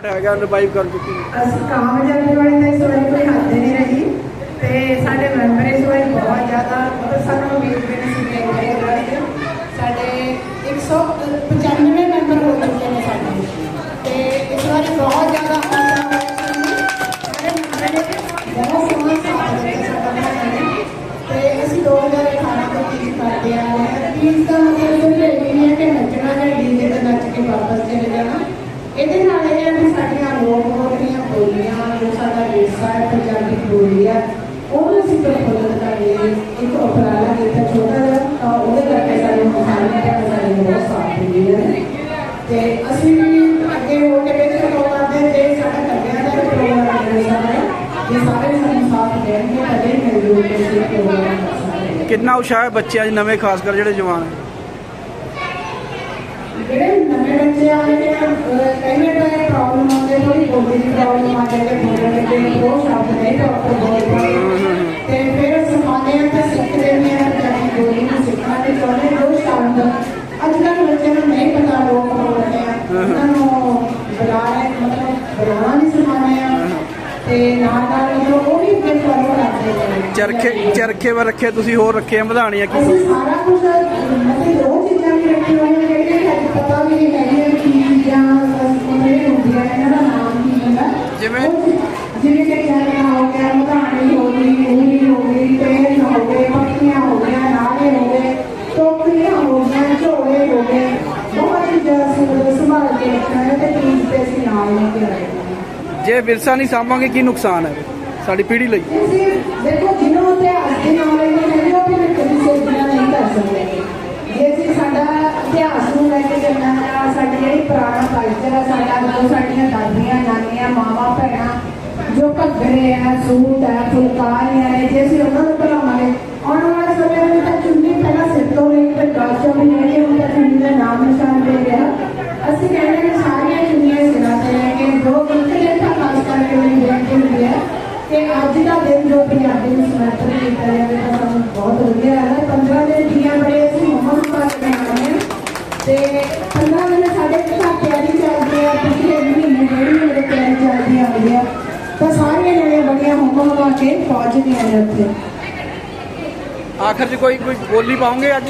But ਹੈਗਾ revive ਕਰ ਚੁੱਕੀ ਅਸੀਂ ਕਾਮਯਾਬੀ ਵਾਲੀ ਤਾਂ ਇਸ ਵਾਰੀ ਕੋਈ ਹੱਦ ਨਹੀਂ ਰਹੀ। ਤੇ ਸਾਡੇ ਮੈਂਬਰ ਇਸ ਵਾਰੀ ਬਹੁਤ ਜ਼ਿਆਦਾ, ਮਤਲਬ ਸਾਨੂੰ ਉਮੀਦ ਵੀ ਨਹੀਂ ਸੀ ਕਿ ਇਹ ਕਰਨਗੇ ਸਾਡੇ 195 ਮੈਂਬਰ ਹੋ ਚੁੱਕੇ ਨੇ ਸਾਡੇ। ਤੇ ਇਸ ਵਾਰੀ ਬਹੁਤ ਜ਼ਿਆਦਾ ਆਨੰਦ ਆਇਆ ਸਾਨੂੰ। ਸਾਡੇ ਮੈਂਬਰ ਨੇ, ਬਹੁਤ ਸੋਹਣਾ ਸਾਥ ਦਿੱਤਾ ਸਾਡਾ ਮੈਂਬਰ ਨੇ। ਤੇ ਅਸੀਂ 2018 ਤੋਂ ਕੀ ਕਰਦੇ ਆ ਰਹੇ ਹਾਂ। ਪੀਸ ਦਾ ਮਤਲਬ ਇਹ ਨਹੀਂ ਹੈ ਕਿ ਨੱਚਣਾ ਜਾਂ ਡੀਜੇ ਤੇ ਨੱਚ ਕੇ ਵਾਪਸ ਚਲੇ ਜਾਣਾ। ਇਹਦੇ ਨਾਲ ਇਹ ਹੈ ਵੀ ਸਾਡੀਆਂ ਲੋਕ ਬੋਲੀਆਂ ਬੋਲੀਆਂ ਜੋ ਸਾਡਾ ਵਿਰਸਾ ਹੈ, ਪੰਜਾਬੀ ਬੋਲੀ ਹੈ, ਉਹਨੂੰ ਅਸੀਂ ਪ੍ਰਫੁੱਲਤ ਕਰਨ ਇੱਕ ਉਪਰਾਲਾ ਕੀਤਾ ਛੋਟਾ ਜਿਹਾ, ਤਾਂ ਉਹਦੇ ਕਰਕੇ ਸਾਡੇ ਮੁਖਾਲੀ ਤੇ ਸਾਡੇ ਬਹੁਤ ਸਾਥ ਦਿੰਦੇ ਤੇ ਅਸੀਂ ਵੀ ਅੱਗੇ ਹੋ ਕੇ ਬੇਸ਼ੱਕ ਪ੍ਰੋਗਰਾਮ ਦੇ ਤੇ ਸਾਡਾ ਕੱਢਿਆ ਦਾ ਪ੍ਰੋਗਰਾਮ ਹੈ ਸਾਡਾ ਇਹ ਸਾਰੇ ਸਾਨੂੰ ਸਾਥ ਦੇਣਗੇ ਕਦੇ ਮਿਲ ਜੂ ਕੇ ਪ੍ਰੋਗਰਾਮ ਕਿੰਨਾ ਉਤਸ਼ਾਹ ਹੈ ਬੱਚਿਆਂ 'ਚ, ਨਵੇਂ, ਖਾਸ ਕਰ ਜਿਹੜੇ ਜਵਾਨ ਹੈ? ਜਿਹੜੇ ਨਵੇਂ ਬੱਚੇ ਆ ਰਹੇ ਨੇ, ਅਹ, ਕਈ ਪ੍ਰੋਬਲਮ ਆਉਂਦੀ ਹੈ ਥੋੜੀ ਦੀ ਪ੍ਰੋਬਲਮ ਆ ਜਾਂਦੀ ਹੈ ਬੋਲਣ ਲੱਗੇ ਉਹ ਸ਼ਬਦ ਨਹੀਂ ਡਾਕਟਰ ਬੋਲਦੇ ਤੇ ਫਿਰ ਸਿਖਾਉਂਦੇ ਆ ਤਾਂ ਸਿੱਖਦੇ ਨੇ ਆ ਪੰਜਾਬੀ ਬੋਲੀ ਨੂੰ ਸਿੱਖਣਾ ਤੇ ਚਾਹੁੰਦੇ ਨੇ ਉਹ ਸ਼ਬਦ ਅੱਜ ਕੱਲ੍ਹ ਬੱਚਿਆਂ ਨੂੰ ਨਹੀਂ ਪਤਾ ਲੋਕ ਬੋਲਦੇ ਆ ਉਹਨਾਂ ਨੂੰ ਬੁਲਾ ਰਹੇ ਮਤਲਬ ਬੁਲਾਉਣਾ ਨਹੀਂ ਸਿਖਾਉਂਦੇ ਆ ਤੇ ਨਾਲ ਨਾਲ ਮਤਲਬ ਉਹ ਵੀ ਫਿਰ ਫੋਲੋ ਕਰਦੇ ਨੇ ਚਰਖੇ ਚਰਖੇ ਵਾ ਰੱਖੇ ਤੁਸੀਂ ਹੋਰ ਰੱਖੇ ਆ ਕੀ ਅਸੀਂ ਸਾਰਾ ਕੁਝ ਮਤਲਬ ਉਹ ਚੀਜ਼ਾਂ ਵੀ ਰੱਖੀਆਂ ਹੋਈਆਂ ਜਿਹੜੀਆਂ ਸਾਨੂੰ ਪਤਾ ਵੀ ਨਹੀਂ ਹੈਗੀਆਂ ਕੀ ਚੀਜ਼ਾਂ ਉਹਨੇ ਹੁੰਦੀਆਂ ਨੇ, ਇਹਨਾਂ ਦਾ ਨਾਮ ਕੀ ਹੁੰਦਾ ਜਿਵੇਂ? ਉਹ ਜਿਵੇਂ ਕਿ ਚਰਖਾ ਹੋ ਗਿਆ ਮਧਾਣੀ ਹੋ ਗਈ ਊਣੀ ਹੋ ਗਈ ਤੇਲ ਹੋ ਗਏ ਪੱਕੀਆਂ ਹੋ ਗਈਆਂ ਨਾਲੇ ਹੋ ਗਏ ਟੋਕਰੀਆਂ ਹੋ ਗਈਆਂ ਝੋਲੇ ਹੋ ਗਏ ਬਹੁਤ ਚੀਜ਼ਾਂ ਅਸੀਂ ਮਤਲਬ ਸੰਭਾਲ ਕੇ ਰੱਖਣਾ ਹੈ ਤੇ ਚੀਜ਼ ਤੇ ਅਸੀਂ ਨਾਲ ਲੈ ਕੇ ਆਏ ਹਾਂ ਜੇ ਵਿਰਸਾ ਨਹੀਂ ਸਾਂਭਾਂਗੇ, ਕੀ ਨੁਕਸਾਨ ਹੈ? ਸਾਡੀ ਪੀੜ੍ਹੀ ਲਈ। ਅਸੀਂ ਦੇਖੋ ਜਿਹਨੂੰ ਇਤਿਹਾਸ ਦੇ ਨਾਲ ਇਹ ਕਹਿੰਦੇ ਉਹ ਵੀ ਕਦੀ ਸੋਚਣਾ ਨਹੀਂ ਕਰ ਸਕਦੇ। ਜੇ ਅਸੀਂ ਸਾਡਾ ਇਤਿਹਾਸ ਨੂੰ ਲੈ ਕੇ ਚੱਲਣਾ ਹੈ ਸਾਡੀ ਜਿਹੜੀ ਪੁਰਾਣਾ ਕਲਚਰ ਹੈ, ਸਾਡਾ ਜੋ ਸਾਡੀਆਂ ਦਾਦੀਆਂ, ਨਾਨੀਆਂ, ਮਾਵਾਂ, ਭੈਣਾਂ ਜੋ ਘੱਗਰੇ ਹੈ ਸੂਟ ਹੈ ਫੁਲਕਾਰੀਆਂ ਨੇ, ਜੇ ਅਸੀਂ ਉਹਨਾਂ ਨੂੰ ਭੁਲਾਵਾਂਗੇ ਜੋ ਪੰਜਾਬੀ ਨੂੰ ਸਮਰਪਿਤ ਕੀਤਾ ਜਾਵੇ ਤਾਂ ਸਾਨੂੰ ਬਹੁਤ ਵਧੀਆ ਲੱਗਦਾ 15 ਦਿਨ ਦੀਆਂ ਬੜੇ ਅਸੀਂ ਮੰਮਾ ਨੂੰ ਪਾਸ ਬਣਾਉਂਦੇ ਹਾਂ। ਤੇ 15 ਦਿਨ ਸਾਡੇ ਘਰ ਤਿਆਰੀ ਚੱਲਦੀ ਆ ਪਿਛਲੇ ਮਹੀਨੇ ਜਿਹੜੀ ਮੇਰੇ ਤਿਆਰੀ ਚੱਲਦੀ ਆ ਰਹੀ ਆ ਤਾਂ ਸਾਰੀਆਂ ਜਿਹੜੀਆਂ ਬੜੀਆਂ ਹੁਕਮ ਲਾ ਕੇ ਪਹੁੰਚਦੀਆਂ ਨੇ ਉੱਥੇ ਆਖਰ 'ਚ ਕੋਈ ਕੋਈ ਬੋਲੀ ਪਾਉਂਗੇ ਅੱਜ?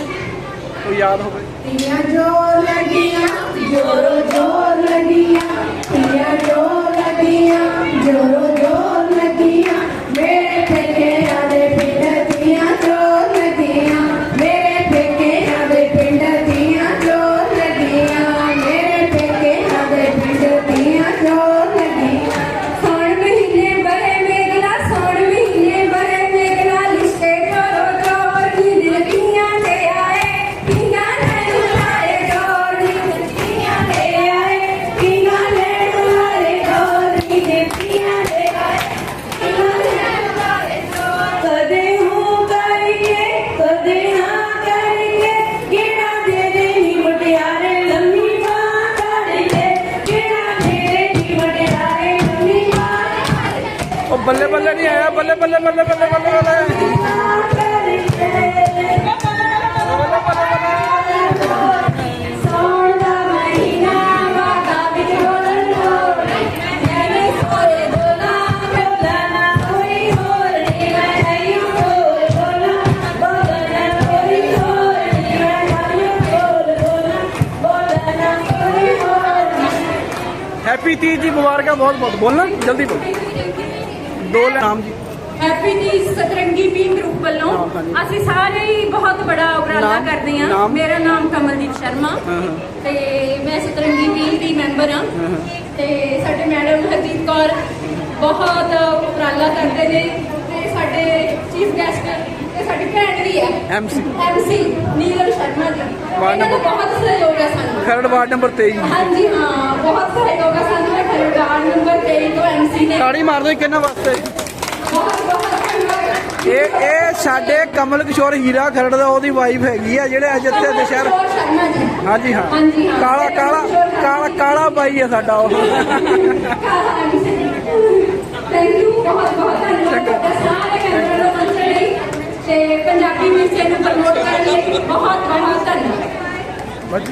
ਕੋਈ ਯਾਦ ਹੋਵੇ। ਤੀਆਂ ਜੋ ਲੜੀਆਂ ਜੋਰ ਜੋਰ ਲੜੀਆਂ ਤੀਆਂ ਜੋ ਲੜੀਆਂ ਜੋਰ ਬਾਹ ਉਹ ਬੱਲੇ ਬੱਲੇ ਨਹੀਂ ਆਇਆ ਬੱਲੇ ਬੱਲੇ ਬੱਲੇ ਬੱਲੇ ਬੱਲੇ ਬੱਲੇ ਸੌਣ ਦਾ ਮਹੀਨਾ ਵਾਗਾ ਵਿੱਚ ਬੋਲਣ ਦੀ ਦੋ ਨਾਮ ਜੀ ਹੈਪੀ ਜੀ ਸਤਰੰਗੀ ਟੀਮ ਗਰੁੱਪ ਵੱਲੋਂ। ਅਸੀਂ ਸਾਰੇ ਹੀ ਬਹੁਤ ਬੜਾ ਉਪਰਾਲਾ? ਕਰਦੇ ਹਾਂ? ਮੇਰਾ ਨਾਮ ਕਮਲਦੀਪ ਸ਼ਰਮਾ। ਤੇ ਮੈਂ ਸਤਰੰਗੀ ਟੀਮ ਦੀ ਮੈਂਬਰ ਹਾਂ। ਤੇ ਸਾਡੇ ਮੈਡਮ ਹਰਜੀਤ ਕੌਰ ਬਹੁਤ ਉਪਰਾਲਾ ਕਰਦੇ ਨੇ ਤੇ ਸਾਡੇ ਚੀਫ ਗੈਸਟ ਤੇ ਸਾਡੀ ਭੈਣ ਵੀ ਹੈ MC MC Neelam Sharma ji ward ਇਹਨਾਂ ਦਾ ਨੰਬਰ- ਬਹੁਤ ਸਹਿਯੋਗ ਹੈ ਸਾਨੂੰ ਖਰੜ ਵਾਰਡ ਨੰਬਰ 23 ਹਾਂਜੀ ਹਾਂ ਬਹੁਤ ਸਹਿਯੋਗ ਹੈ ਸਾਨੂੰ ਤੇ ਖਰੜ ਨੰਬਰ 23 ਤੋਂ ਐਮਸੀ ਨੇ ਤਾੜੀ ਮਾਰ ਦਿਓ ਕਿੰਨਾ ਵਾਸਤੇ। ਇਹ ਇਹ ਸਾਡੇ ਕਮਲ ਕਿਸ਼ੋਰ ਹੀਰਾ ਖਰੜ ਦਾ ਉਹਦੀ ਵਾਈਫ ਹੈਗੀ ਆ ਜਿਹੜੇ ਅੱਜ ਇੱਥੇ ਦੁਸ਼ਹਿਰ ਹਾਂਜੀ ਹਾਂ। ਕਾਲਾ ਕਾਲਾ ਕਾਲਾ ਕਾਲਾ ਬਾਈ ਆ ਸਾਡਾ ਉਹ। ਥੈਂਕ ਯੂ ਬਹੁਤ ਬਹੁਤ ਧੰਨਵਾਦ। ਤੁਹਾਡਾ ਸਾਰੇ ਮੈਂਬਰਾਂ ਨੂੰ ਮੰਚਣ ਲਈ ਤੇ ਪੰਜਾਬੀ ਵਿਰਸੇ ਨੂੰ ਪ੍ਰਮੋਟ ਕਰਨ ਲਈ ਬਹੁਤ ਬਹੁਤ ਧੰਨਵਾਦ।